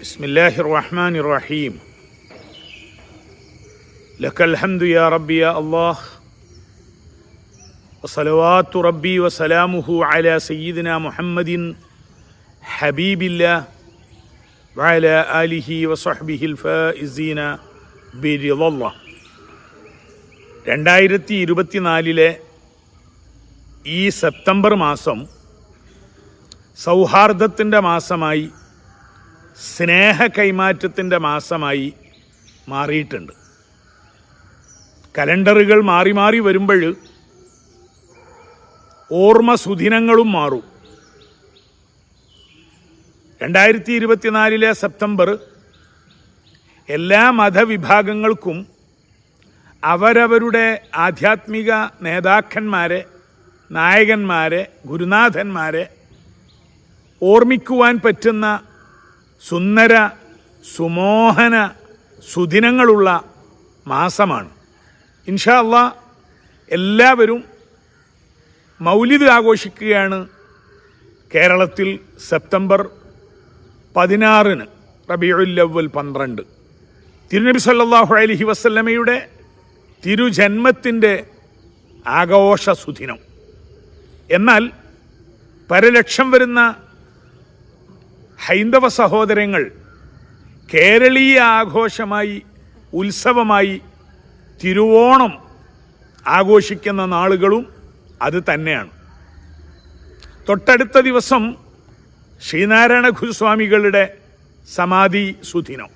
بسم الله الرحمن الرحيم لك الحمد يا ربي يا الله وصلوات ربي وسلامه على سيدنا محمد حبيب الله وعلى آله وصحبه الفائزين برضا الله രണ്ടായിരത്തി ഇരുപത്തിനാലിലെ ഈ സെപ്റ്റംബർ മാസം സൗഹാർദ്ദത്തിൻ്റെ മാസമായി സ്നേഹ കൈമാറ്റത്തിന്റെ മാസമായി മാറിയിട്ടുണ്ട്. കലണ്ടറുകൾ മാറി മാറി വരുമ്പോൾ ഓർമ്മ സുദിനങ്ങളും മാറും. രണ്ടായിരത്തി ഇരുപത്തിനാലിലെ സെപ്റ്റംബർ എല്ലാ മതവിഭാഗങ്ങൾക്കും അവരവരുടെ ആധ്യാത്മിക നേതാക്കന്മാരെ നായകന്മാരെ ഗുരുനാഥന്മാരെ ഓർമ്മിക്കുവാൻ പറ്റുന്ന സുന്ദര സുമോഹന സുദിനങ്ങളുള്ള മാസമാണ്. ഇൻഷാ അള്ളാ എല്ലാവരും മൗലിദ് ആഘോഷിക്കുകയാണ് കേരളത്തിൽ സെപ്റ്റംബർ പതിനാറിന് റബിയുല്ലവൽ പന്ത്രണ്ട്. തിരുനബി സല്ലാഹു അലഹി വസല്ലമയുടെ തിരുജന്മത്തിന്റെ ആഘോഷ സുദിനം. എന്നാൽ പരലക്ഷം വരുന്ന ഹൈന്ദവ സഹോദരങ്ങൾ കേരളീയ ആഘോഷമായി ഉത്സവമായി തിരുവോണം ആഘോഷിക്കുന്ന നാളുകളും അത് തന്നെയാണ്. തൊട്ടടുത്ത ദിവസം ശ്രീനാരായണ ഗുരുസ്വാമികളുടെ സമാധി സുദിനം.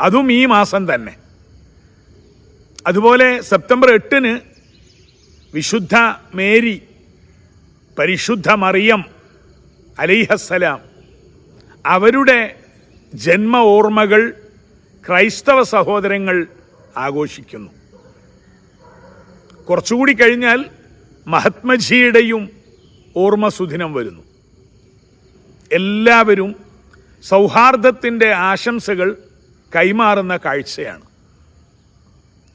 അതും ഈ മാസം തന്നെ. അതുപോലെ സെപ്റ്റംബർ എട്ടിന് വിശുദ്ധ മേരി പരിശുദ്ധ മറിയം അലൈഹസ്സലാം അവരുടെ ജന്മ ഓർമ്മകൾ ക്രൈസ്തവ സഹോദരങ്ങൾ ആഘോഷിക്കുന്നു. കുറച്ചുകൂടി കഴിഞ്ഞാൽ മഹാത്മജിയുടെയും ഓർമ്മ സുദിനം വരുന്നു. എല്ലാവരും സൗഹാർദ്ദത്തിന്റെ ആശംസകൾ കൈമാറുന്ന കാഴ്ചയാണ്.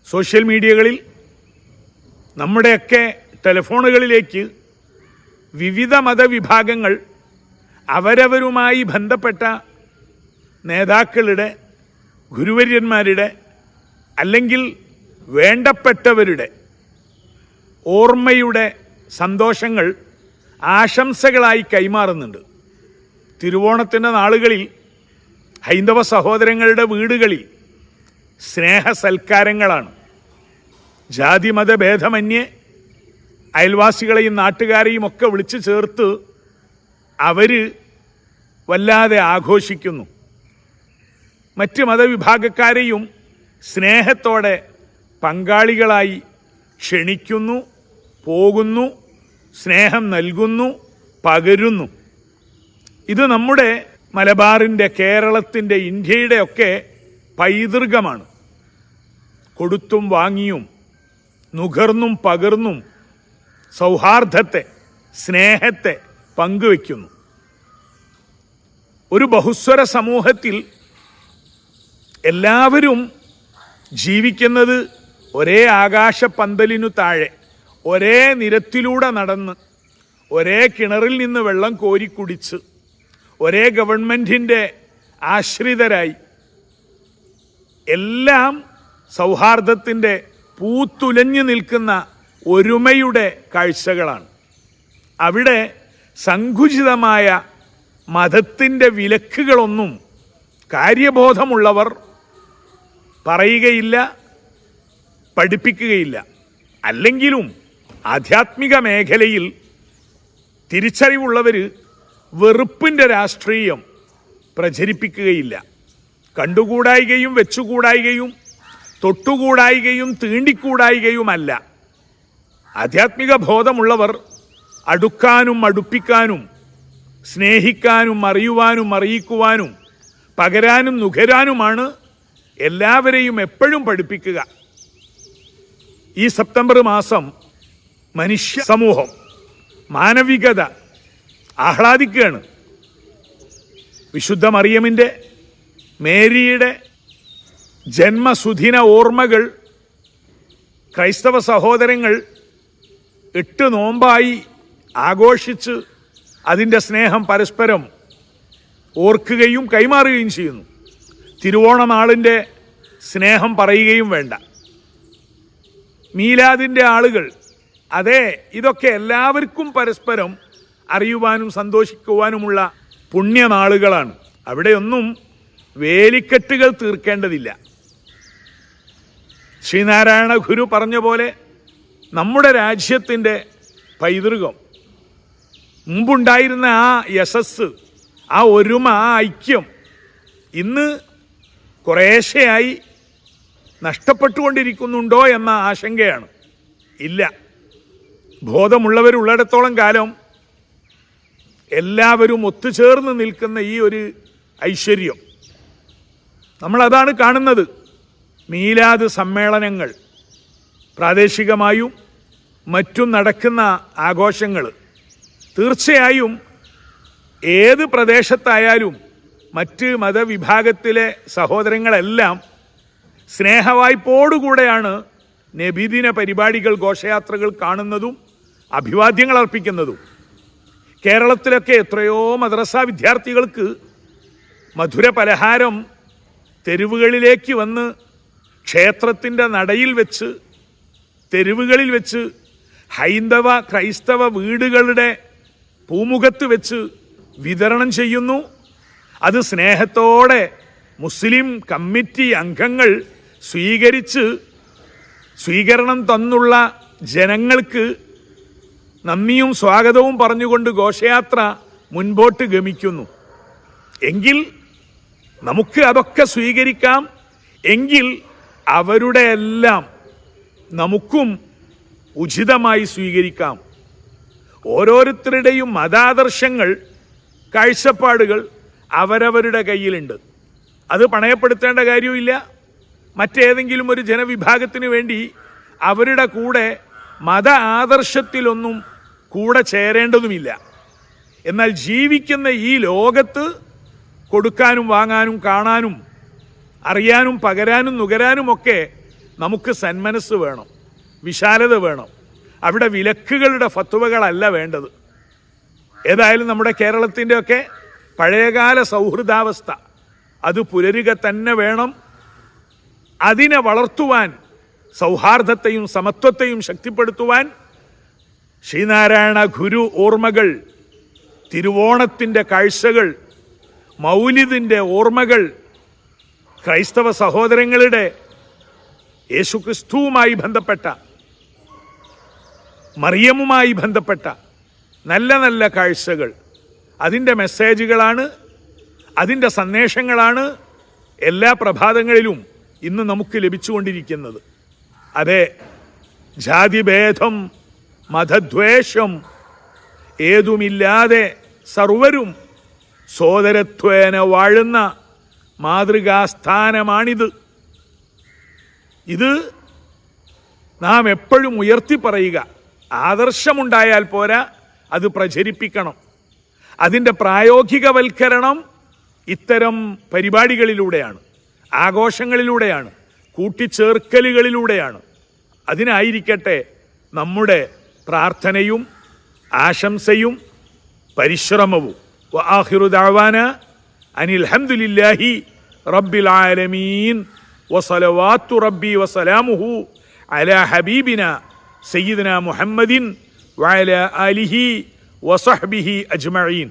സോഷ്യൽ മീഡിയകളിൽ നമ്മുടെയൊക്കെ ടെലിഫോണുകളിലേക്ക് വിവിധ മതവിഭാഗങ്ങൾ അവരവരുമായി ബന്ധപ്പെട്ട നേതാക്കളുടെ ഗുരുവര്യന്മാരുടെ അല്ലെങ്കിൽ വേണ്ടപ്പെട്ടവരുടെ ഓർമ്മയുടെ സന്തോഷങ്ങൾ ആശംസകളായി കൈമാറുന്നുണ്ട്. തിരുവോണത്തിന്റെ നാളുകളിൽ ഹൈന്ദവ സഹോദരങ്ങളുടെ വീടുകളിൽ സ്നേഹ സൽക്കാരങ്ങളാണ് ജാതിമതഭേദമന്യേ അയൽവാസികളെയും നാട്ടുകാരെയും ഒക്കെ വിളിച്ചു ചേർത്ത് അവർ വല്ലാതെ ആഘോഷിക്കുന്നു. മറ്റ് മതവിഭാഗക്കാരെയും സ്നേഹത്തോടെ പങ്കാളികളായി ക്ഷണിക്കുന്നു പോകുന്നു സ്നേഹം നൽകുന്നു പകരുന്നു. ഇത് നമ്മുടെ മലബാറിന്റെ കേരളത്തിന്റെ ഇന്ത്യയുടെ ഒക്കെ പൈതൃകമാണ്. കൊടുത്തും വാങ്ങിയും നുകർന്നും പകർന്നും സൗഹാർദ്ദത്തെ സ്നേഹത്തെ പങ്കുവെക്കുന്നു ഒരു ബഹുസ്വര സമൂഹത്തിൽ എല്ലാവരും ജീവിക്കുന്നത് ഒരേ ആകാശപ്പന്തലിനു താഴെ ഒരേ നിരത്തിലൂടെ നടന്ന് ഒരേ കിണറിൽ നിന്ന് വെള്ളം കോരി കുടിച്ച് ഒരേ ഗവൺമെന്റിന്റെ ആശ്രിതരായി എല്ലാം സൗഹാർദ്ദത്തിന്റെ പൂത്തുലഞ്ഞു നിൽക്കുന്ന ഒരുമയുടെ കാഴ്ചകളാണ്. അവിടെ സങ്കുചിതമായ മതത്തിന്റെ വിലക്കുകളൊന്നും കാര്യബോധമുള്ളവർ പറയുകയില്ല പഠിപ്പിക്കുകയില്ല. അല്ലെങ്കിലും ആധ്യാത്മിക മേഖലയിൽ തിരിച്ചറിവുള്ളവർ വെറുപ്പിന്റെ രാഷ്ട്രീയം പ്രചരിപ്പിക്കുകയില്ല. കണ്ടുകൂടായികയും വെച്ചുകൂടായികയും തൊട്ടുകൂടായികയും തീണ്ടിക്കൂടായികയുമല്ല. ആധ്യാത്മിക ബോധമുള്ളവർ അടുക്കാനും അടുപ്പിക്കാനും സ്നേഹിക്കാനും അറിയുവാനും അറിയിക്കുവാനും പകരാനും നുകരാനുമാണ് എല്ലാവരെയും എപ്പോഴും പഠിപ്പിക്കുക. ഈ സെപ്റ്റംബർ മാസം മനുഷ്യ സമൂഹം മാനവികത ആഹ്ലാദിക്കുകയാണ്. വിശുദ്ധ മറിയമിന്റെ മേരിയുടെ ജന്മസുദിന ഓർമ്മകൾ ക്രൈസ്തവ സഹോദരങ്ങൾ എട്ട് നോമ്പായി ആഘോഷിച്ച് അതിന്റെ സ്നേഹം പരസ്പരം ഓർക്കുകയും കൈമാറുകയും ചെയ്യുന്നു. തിരുവോണനാളിന്റെ സ്നേഹം പറയുകയും വേണ്ട. മീലാദിന്റെ ആളുകൾ അതെ ഇതൊക്കെ എല്ലാവർക്കും പരസ്പരം അറിയുവാനും സന്തോഷിക്കുവാനുമുള്ള പുണ്യനാളുകളാണ്. അവിടെയൊന്നും വേലിക്കെട്ടുകൾ തീർക്കേണ്ടതില്ല. ശ്രീനാരായണ ഗുരു പറഞ്ഞ പോലെ നമ്മുടെ രാജ്യത്തിന്റെ പൈതൃകം മുമ്പുണ്ടായിരുന്ന ആ യശസ് ആ ഒരുമ ആ ഐക്യം ഇന്ന് കുറേശ്ശെയായി നഷ്ടപ്പെട്ടുകൊണ്ടിരിക്കുന്നുണ്ടോ എന്ന ആശങ്കയാണ്. ഇല്ല. ബോധമുള്ളവരുള്ളിടത്തോളം കാലം എല്ലാവരും ഒത്തുചേർന്ന് നിൽക്കുന്ന ഈ ഒരു ഐശ്വര്യം. നമ്മളതാണ് കാണുന്നത്. മീലാദ് സമ്മേളനങ്ങൾ പ്രാദേശികമായും മറ്റും നടക്കുന്ന ആഘോഷങ്ങൾ. തീർച്ചയായും ഏത് പ്രദേശത്തായാലും മറ്റ് മതവിഭാഗത്തിലെ സഹോദരങ്ങളെല്ലാം സ്നേഹവായ്പോടുകൂടെയാണ് നബിദിന പരിപാടികൾ ഘോഷയാത്രകൾ കാണുന്നതും അഭിവാദ്യങ്ങൾ അർപ്പിക്കുന്നതും. കേരളത്തിലൊക്കെ എത്രയോ മദ്രസ വിദ്യാർത്ഥികൾക്ക് മധുര പലഹാരം തെരുവുകളിലേക്ക് വന്ന് ക്ഷേത്രത്തിന്റെ നടയിൽ വെച്ച് തെരുവുകളിൽ വെച്ച് ഹൈന്ദവ ക്രൈസ്തവ വീടുകളുടെ പൂമുഖത്ത് വെച്ച് വിതരണം ചെയ്യുന്നു. അത് സ്നേഹത്തോടെ മുസ്ലിം കമ്മിറ്റി അംഗങ്ങൾ സ്വീകരിച്ച് സ്വീകരണം തന്നുള്ള ജനങ്ങൾക്ക് നന്ദിയും സ്വാഗതവും പറഞ്ഞുകൊണ്ട് ഘോഷയാത്ര മുൻപോട്ട് ഗമിക്കുന്നു. എങ്കിൽ നമുക്ക് അതൊക്കെ സ്വീകരിക്കാം. എങ്കിൽ അവരുടെ എല്ലാം നമുക്കും ഉചിതമായി സ്വീകരിക്കാം. ഓരോരുത്തരുടെയും മതാദർശങ്ങൾ കാഴ്ചപ്പാടുകൾ അവരവരുടെ കയ്യിലുണ്ട്. അത് പണയപ്പെടുത്തേണ്ട കാര്യമില്ല മറ്റേതെങ്കിലും ഒരു ജനവിഭാഗത്തിന് വേണ്ടി അവരുടെ കൂടെ മത ആദർശത്തിലൊന്നും കൂടെ ചേരേണ്ടതുമില്ല. എന്നാൽ ജീവിക്കുന്ന ഈ ലോകത്ത് കൊടുക്കാനും വാങ്ങാനും കാണാനും അറിയാനും പകരാനും നുകരാനുമൊക്കെ നമുക്ക് സന്മനസ് വേണം വിശാലത വേണം. അവിടെ വിലക്കുകളുടെ ഫത്തുവകളല്ല വേണ്ടത്. ഏതായാലും നമ്മുടെ കേരളത്തിന്റെയൊക്കെ പഴയകാല സൗഹൃദാവസ്ഥ അത് പുലരുക തന്നെ വേണം. അതിനെ വളർത്തുവാൻ സൗഹാർദ്ദത്തെയും സമത്വത്തെയും ശക്തിപ്പെടുത്തുവാൻ ശ്രീനാരായണ ഗുരു ഓർമ്മകൾ തിരുവോണത്തിന്റെ കാഴ്ചകൾ മൗലിദിന്റെ ഓർമ്മകൾ ക്രൈസ്തവ സഹോദരങ്ങളുടെ യേശുക്രിസ്തുവുമായി ബന്ധപ്പെട്ട മറിയമുമായി ബന്ധപ്പെട്ട നല്ല നല്ല കാഴ്ചകൾ. അതിന്റെ മെസ്സേജുകളാണ് അതിന്റെ സന്ദേശങ്ങളാണ് എല്ലാ പ്രഭാതങ്ങളിലും ഇന്ന് നമുക്ക് ലഭിച്ചുകൊണ്ടിരിക്കുന്നത്. അതെ ജാതിഭേദം മതദ്വേഷം ഏതുമില്ലാതെ സർവരും സോദരത്വേന വാഴുന്ന മാതൃകാസ്ഥാനമാണിത്. ഇത് നാം എപ്പോഴും ഉയർത്തി പറയുക ആദർശമുണ്ടായാൽ പോരാ അത് പ്രചരിപ്പിക്കണം. അതിന്റെ പ്രായോഗികവൽക്കരണം ഇത്തരം പരിപാടികളിലൂടെയാണ് ആഘോഷങ്ങളിലൂടെയാണ് കൂട്ടിച്ചേർക്കലുകളിലൂടെയാണ്. അതിനായിരിക്കട്ടെ നമ്മുടെ പ്രാർത്ഥനയും ആശംസയും പരിശ്രമവും. അനിൽഹമുല്ലാഹി റബ്ബിൽ ആലമീൻ. വസലവാത്തു റബ്ബി വസലാമുഹു അല ഹബീബിന സയ്യിദന മുഹമ്മദിൻ വഅല ആലിഹി വസഹ്ബിഹി അജ്മഈൻ